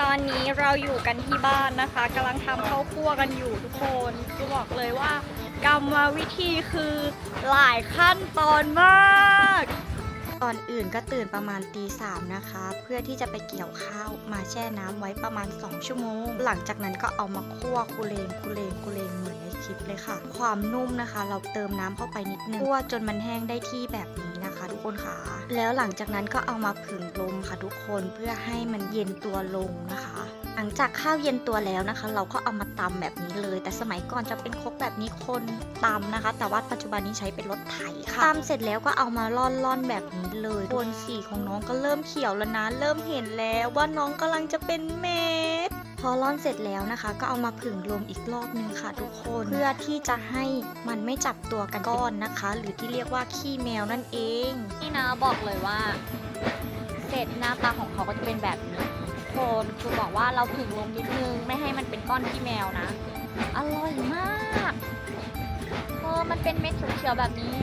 ตอนนี้เราอยู่กันที่บ้านนะคะกำลังทำข้าวคั่วกันอยู่ทุกคนจะบอกเลยว่ากรรมวิธีคือหลายขั้นตอนมาก ก่อนอื่นก็ตื่นประมาณตีสามนะคะ เพื่อที่จะไปเกี่ยวข้าวมาแช่น้ำไว้ประมาณ 2 ชั่วโมง หลังจากนั้นก็เอามาคั่วคุเลงคุเลงคุเลงเหมือนในคลิปเลยค่ะ ความนุ่มนะคะ เราเติมน้ำเข้าไปนิดนึงคั่วจนมันแห้งได้ที่แบบนี้นะคะ ทุกคนค่ะ แล้วหลังจากนั้นก็เอามาผึ่งลมค่ะทุกคนเพื่อให้มันเย็นตัวลงนะคะ หลังจากข้าวเย็นตัวแล้วนะคะ เราก็เอามาตำแบบนี้เลย แต่สมัยก่อนจะเป็นครกแบบนี้คนตำนะคะ แต่ว่าปัจจุบันนี้ใช้เป็นรถไถค่ะตำเสร็จแล้วก็เอามาล่อนๆแบบนี้เลยบนสีของน้องก็เริ่มเขียวแล้วนะเริ่มเห็นแล้วว่าน้องกำลังจะเป็นเม็ด พอร่อนเสร็จแล้วนะคะ ก็เอามาผึ่งลมอีกรอบนึงค่ะทุกคนเพื่อที่จะให้มันไม่จับตัวกันก้อนนะคะ หรือที่เรียกว่าขี้แมวนั่นเองนี่นะบอกเลยว่า เสร็จหน้าตาของเขาก็จะเป็นแบบนี้โทนคือบอกว่าเราผึ่งลงนิดนึงไม่ให้มันเป็นก้อนขี้แมวนะอร่อยมากเออมันเป็นเม็ดเขียวๆแบบนี้